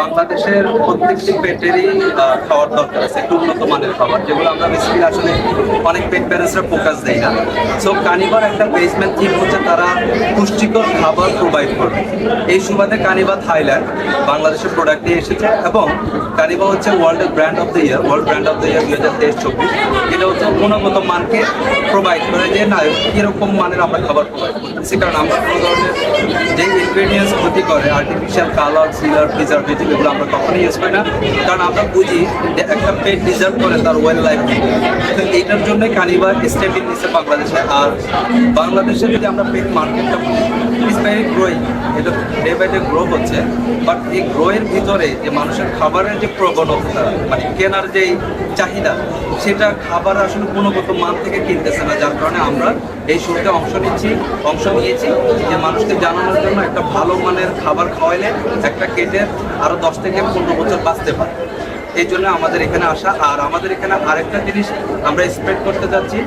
বাংলাদেশের প্রত্যেকটি পেটেরই খাওয়ার দরকার আছে, একটু উন্নত মানের খাবার, যেগুলো আমরা বেসিক্যালি আসলে অনেক পেট প্যারেন্টসরা ফোকাস দেই না। সো কানিবার একটা বেসমেন্ট থিম হচ্ছে তারা পুষ্টিকর খাবার প্রোভাইড করবে। এই সুবাদে কানিবা থাইল্যান্ড বাংলাদেশের প্রোডাক্ট এসেছে এবং কানিবা হচ্ছে ওয়ার্ল্ডের brand of the year world brand of the year দুই হাজার তেইশ চব্বিশ। এটা হচ্ছে গুণগত মানকে প্রোভাইড করে যে, না কীরকম মানের আমরা খাবার প্রোভাইড করতেছি। কারণ আমরা কোনো ধরনের যে ইনগ্রেডিয়েন্টস ক্ষতি করে আর্টিফিশিয়াল কালার সিলার প্রিজারভেটিভ এগুলো আমরা কখনোই ইউজ করি না। কারণ আমরা বুঝি যে একটা পেট ডিজার্ভ করে তার ওয়েল লাইফ তো এইটার জন্য কানিবার স্টেপিং নিচ্ছে বাংলাদেশে। আর বাংলাদেশে যদি আমরা পেট মার্কেটটা ভেরি গ্রোয়িং এটা ডে বাই হচ্ছে। বাট এই গ্রোয়ের ভিতরে যে মানুষের খাবারের যে প্রবণতা মানে কেনার যেই চাহিদা, সেটা খাবার আসলে গুণগত মান থেকে কিনতেছে না। যার কারণে আমরা এই শুরুতে অংশ নিচ্ছি, অংশ নিয়েছি যে মানুষকে জানানোর জন্য একটা ভালো মানের খাবার খাওয়াইলে একটা কেটে আরও দশ থেকে পনেরো বছর বাঁচতে পারে। এই জন্য আমাদের এখানে আসা। আর আমাদের এখানে আরেকটা জিনিস আমরা স্প্রেড করতে যাচ্ছি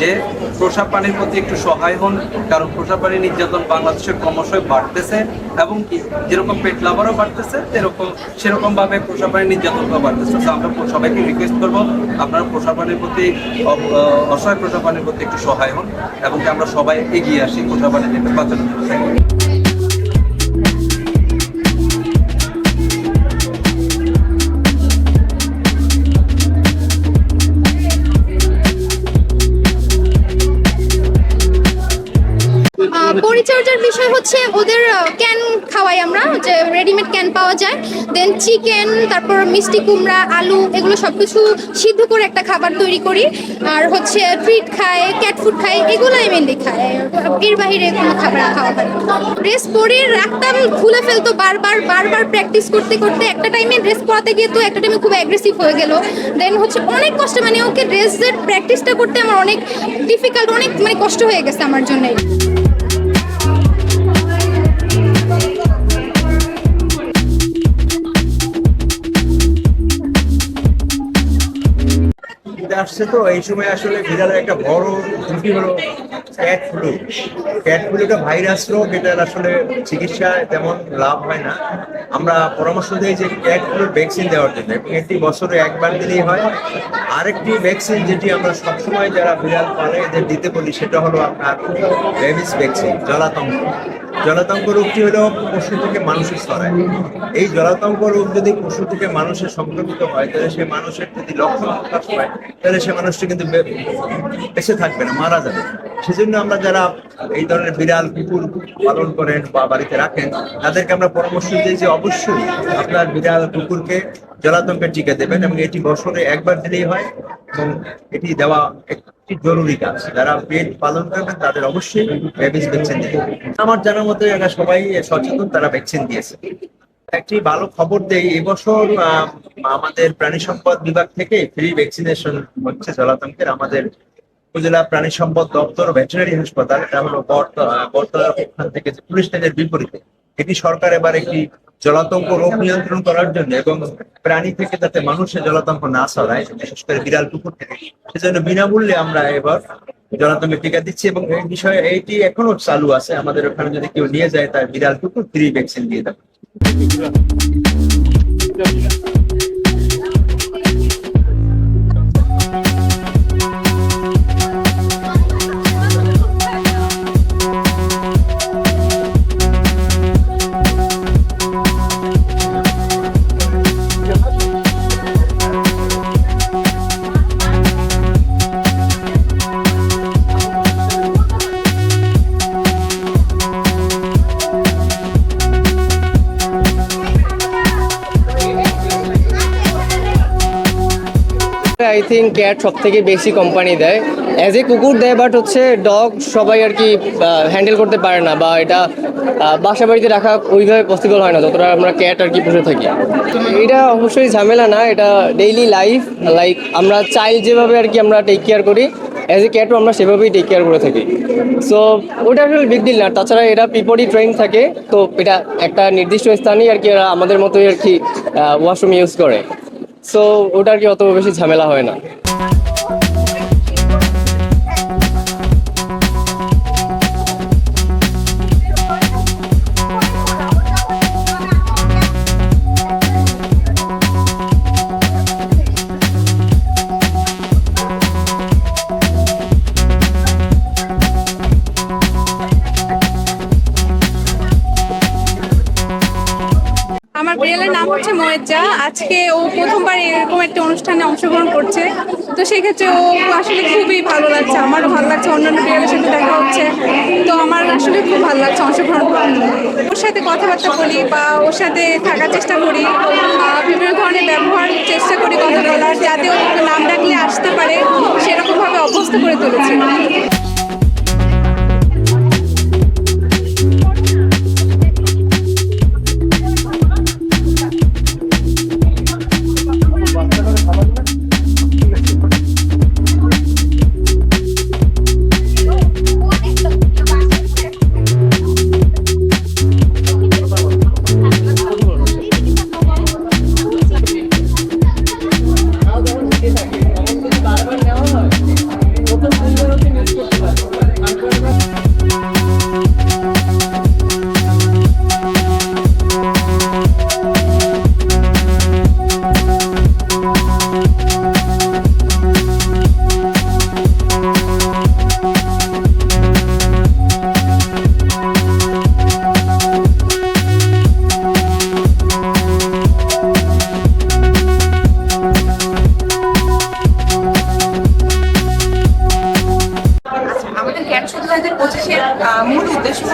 যে প্রসাব পানির প্রতি একটু সহায় হন, কারণ প্রসাব পানির নির্যাতন বাংলাদেশে ক্রমশই বাড়তেছে এবং কি যেরকম পেট লাভারও বাড়তেছে সেরকম সেরকমভাবে প্রসাব পানির নির্যাতনটাও বাড়তেছে। তো আমরা সবাইকে রিকোয়েস্ট করব আপনারা প্রসাব পানির প্রতি অসহায় প্রসাব পানির প্রতি একটু সহায় হন এবং আমরা সবাই এগিয়ে আসি পানি থেকে বাঁচানোর জন্য। পরিচর্যার বিষয় হচ্ছে ওদের ক্যান খাওয়াই আমরা, যে রেডিমেড ক্যান পাওয়া যায়। দেন চিকেন তারপর মিষ্টি কুমড়া, আলু, এগুলো সব কিছু সিদ্ধ করে একটা খাবার তৈরি করি। আর হচ্ছে ট্রিট খায় ক্যাট ফুড খায়, এগুলোই মেনলি খায়। এর বাইরে কোনো খাবার খাওয়া হয় ড্রেস পরে রাখতাম, খুলে ফেলতো বারবার বারবার প্র্যাকটিস করতে করতে একটা টাইমে ড্রেস পরাতে গিয়ে তো একটা টাইমে খুব অ্যাগ্রেসিভ হয়ে গেল। দেন হচ্ছে অনেক কষ্ট মানে ওকে ড্রেসের প্র্যাকটিসটা করতে আমার অনেক ডিফিকাল্ট অনেক মানে কষ্ট হয়ে গেছে আমার জন্য আসছে তো, এই সময় আসলে বিড়ালের একটা বড় ঝুঁকি হলো ক্যাট ফ্লু ক্যাট ফ্লুটা ভাইরাস রোগ, এটার আসলে চিকিৎসা তেমন লাভ হয় না। আমরা পরামর্শ দিই যে ক্যাট ফ্লুর ভ্যাকসিন দেওয়ার জন্য এবং এটি বছরে একবার দিলেই হয়। আরেকটি ভ্যাকসিন যেটি আমরা সবসময় যারা বিড়াল পালে এদের দিতে বলি, সেটা হলো আপনার রেবিস ভ্যাকসিন জলাতঙ্ক। জলাতঙ্ক রোগটি হলো পশু থেকে মানুষের ছড়ায় এই জলাতঙ্ক রোগ যদি পশু থেকে মানুষের সংক্রমিত হয়, তাহলে সে মানুষের যদি লক্ষণ প্রকাশ পায় তাহলে সে মানুষটি কিন্তু বেঁচে থাকবে না, মারা যাবে। সেজন্য আমরা যারা এই ধরনের বিড়াল, কুকুর পালন করেন বা বাড়িতে রাখেন, তাদেরকে আমরা পরামর্শ দিই যে অবশ্যই আপনার বিড়াল, কুকুরকে জলাতঙ্কের টিকা দেবেন এবং এটি বছরে একবার দিলেই হয় এবং এটি দেওয়া একটি জরুরি কাজ। যারা পেট পালন করবেন তাদের অবশ্যই রেবিস ভ্যাকসিন দিতে আমার জানার মতে এরা সবাই সচেতন তারা ভ্যাকসিন দিয়েছে। একটি ভালো খবর দেই এবছর আমাদের প্রাণী সম্পদ বিভাগ থেকে ফ্রি ভ্যাকসিনেশন হচ্ছে জলাতঙ্কের আমাদের উপজেলা প্রাণী সম্পদ দপ্তর ভেটেরিনারি হাসপাতাল। এটা হলো আহ, ওখান থেকে যে পুলিশ লাইনের বিপরীতে। এটি সরকার এবার একটি জলাতঙ্ক রোগ নিয়ন্ত্রণ করার জন্য এবং প্রাণী থেকে যাতে মানুষের জলাতঙ্ক না ছড়ায়, বিশেষ করে বিড়াল কুকুর থেকে, সেজন্য বিনামূল্যে আমরা এবার জলাতঙ্কের টিকা দিচ্ছি এবং এই বিষয়ে এইটি এখনও চালু আছে। আমাদের ওখানে যদি কেউ নিয়ে যায়, তার বিড়াল কুকুর ফ্রি ভ্যাকসিন দিয়ে দেবে। আই থিঙ্ক ক্যাট সব থেকে বেশি কোম্পানি দেয়। অ্যাজ এ কুকুর দেয় বাট হচ্ছে ডগ সবাই আর কি হ্যান্ডেল করতে পারে না বা এটা বাসা বাড়িতে রাখা ওইভাবে পসিবল হয় না, যতটা আমরা ক্যাট আর কি পুষে থাকি। এটা অবশ্যই ঝামেলা না, এটা ডেইলি লাইফ লাইক আমরা চাইল্ড যেভাবে আর কি আমরা টেক কেয়ার করি অ্যাজ এ ক্যাটও আমরা সেভাবেই টেক কেয়ার করে থাকি। সো ওটা আসলে বিগ ডিল না, তাছাড়া এরা পিপরি ট্রেন থাকে, তো এটা একটা নির্দিষ্ট স্থানেই আর কি এরা আমাদের মতোই আর কি ওয়াশরুম ইউজ করে। সো ওটা আর কি অত বেশি ঝামেলা হয় না? নাম হচ্ছে ময়েজা আজকে ও প্রথমবার এরকম একটা অনুষ্ঠানে অংশগ্রহণ করছে। তো সেক্ষেত্রে ও আসলে খুবই ভালো লাগছে। আমারও ভালো লাগছে, অন্যান্য প্লেয়ারের সাথে দেখা হচ্ছে। তো আমার আসলে খুব ভালো লাগছে অংশগ্রহণ করতে ওর সাথে কথাবার্তা বলি বা ওর সাথে থাকার চেষ্টা করি বিভিন্ন ধরনের ব্যবহার চেষ্টা করি কথা বলার, যাতে ও নাম ডাকলে আসতে পারে, সেরকমভাবে অভ্যস্ত করে তুলেছি।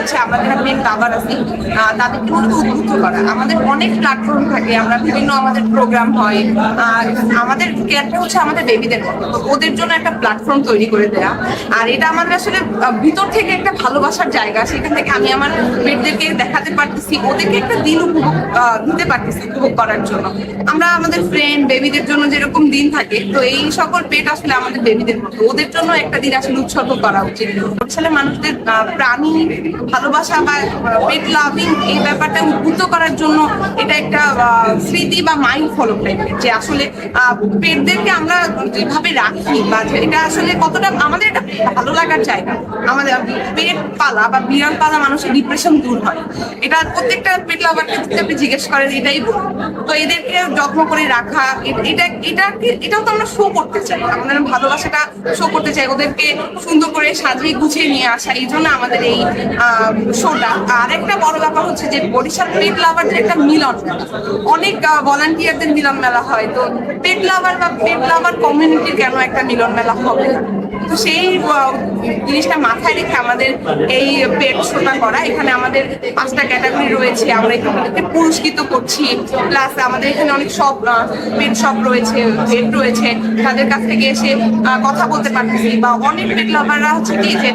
হচ্ছে আমরা যারা মেন কাবার আছি। তাদেরকে মূলত উদ্বুদ্ধ করা। আমাদের অনেক প্ল্যাটফর্ম থাকে, আমরা বিভিন্ন আমাদের প্রোগ্রাম হয়। আমাদের ক্যাটটা হচ্ছে আমাদের বেবিদের মতো। ওদের জন্য একটা প্ল্যাটফর্ম তৈরি করে দেয়া। আর এটা আমাদের আসলে ভিতর থেকে একটা ভালোবাসার জায়গা। সেখান থেকে আমি আমার মেয়েদেরকে দেখাতে পারতেছি, ওদেরকে একটা দিন উপভোগ দিতে পারতেছি উপভোগ করার জন্য। আমরা আমাদের ফ্রেন্ড বেবিদের জন্য যেরকম দিন থাকে, তো এই সকল পেট আসলে আমাদের বেবিদের মতো। ওদের জন্য একটা দিন আসলে উৎসর্গ করা উচিত। আসলে মানুষদের প্রাণী ভালোবাসা বা পেট লাভিং এই ব্যাপারটা উদ্বুদ্ধ করার জন্য এটা একটা স্মৃতি বা মাইন্ড ফলো টাইপের যে আসলে পেটদেরকে আমরা যেভাবে রাখি বা এটা আসলে কতটা আমাদের এটা ভালো লাগার জায়গা। আমাদের পেট পালা বা বিড়াল পালা মানুষের ডিপ্রেশন দূর হয়। এটা প্রত্যেকটা পেট লাভারকে যদি আপনি জিজ্ঞেস করেন, এটাই বলব তো এদেরকে যত্ন করে রাখা এটা এটা এটাও তো আমরা শো করতে চাই। আমাদের ভালোবাসাটা শো করতে চাই। ওদেরকে সুন্দর করে সাজিয়ে গুছিয়ে নিয়ে আসা, এই জন্য আমাদের এই শোটা আর একটা বড় ব্যাপার হচ্ছে যে বরিশাল পেট লাভারদের একটা মিলন মেলা। অনেক ভলান্টিয়ারদের মিলন মেলা হয় তো পেট লাভার বা পেট লাভার কমিউনিটির কেন একটা মিলন মেলা হবে? তো সেই জিনিসটা মাথায় রেখে আমাদের এই পেট শোটা করা। এখানে আমাদের পাঁচটা ক্যাটাগরি রয়েছে, আমরা এখানে পুরস্কৃত করছি। প্লাস আমাদের এখানে অনেক সব পেট শপ রয়েছে ভেট রয়েছে। তাদের কাছ থেকে এসে কথা বলতে পারতেছি। বা অনেক পেট লাভাররা হচ্ছে কি যে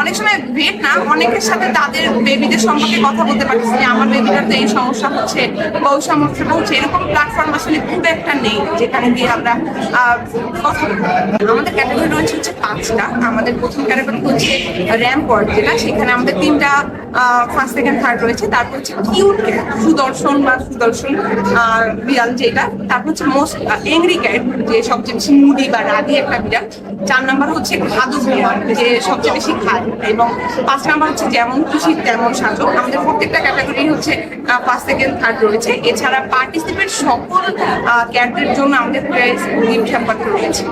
অনেক সময় ভেট না, অনেকের সাথে তাদের বেবিদের সম্পর্কে কথা বলতে পারতেছি যে, আমার বেবিটার তো এই সমস্যা হচ্ছে বা ওই সমস্যাটা হচ্ছে। এরকম প্ল্যাটফর্ম আসলে খুব একটা নেই যেখানে গিয়ে আমরা কথা আমাদের ক্যাটাগরি রয়েছে হচ্ছে পাঁচটা। আমাদের প্রথম ক্যাটাগরি হচ্ছে র্যাম্প ওয়ার্ড যেটা। সেখানে আমাদের তিনটা ফার্স্ট সেকেন্ড থার্ড রয়েছে। তারপর হচ্ছে কিউট সুদর্শন বা সুদর্শন বিড়াল যেটা। তারপর হচ্ছে মোস্ট এংরি ক্যাট যে সবচেয়ে বেশি মুডি বা রাগি একটা বিড়াল। চার নাম্বার হচ্ছে খাদু বিড়াল, যে সবচেয়ে বেশি খায় এবং পাঁচ নাম্বার হচ্ছে যেমন খুশি, তেমন সাজো। আমাদের প্রত্যেকটা ক্যাটাগরি হচ্ছে ফার্স্ট সেকেন্ড থার্ড রয়েছে। এছাড়া পার্টিসিপেট সকল ক্যাটদের জন্য আমাদের প্রাইস গিফট রয়েছে।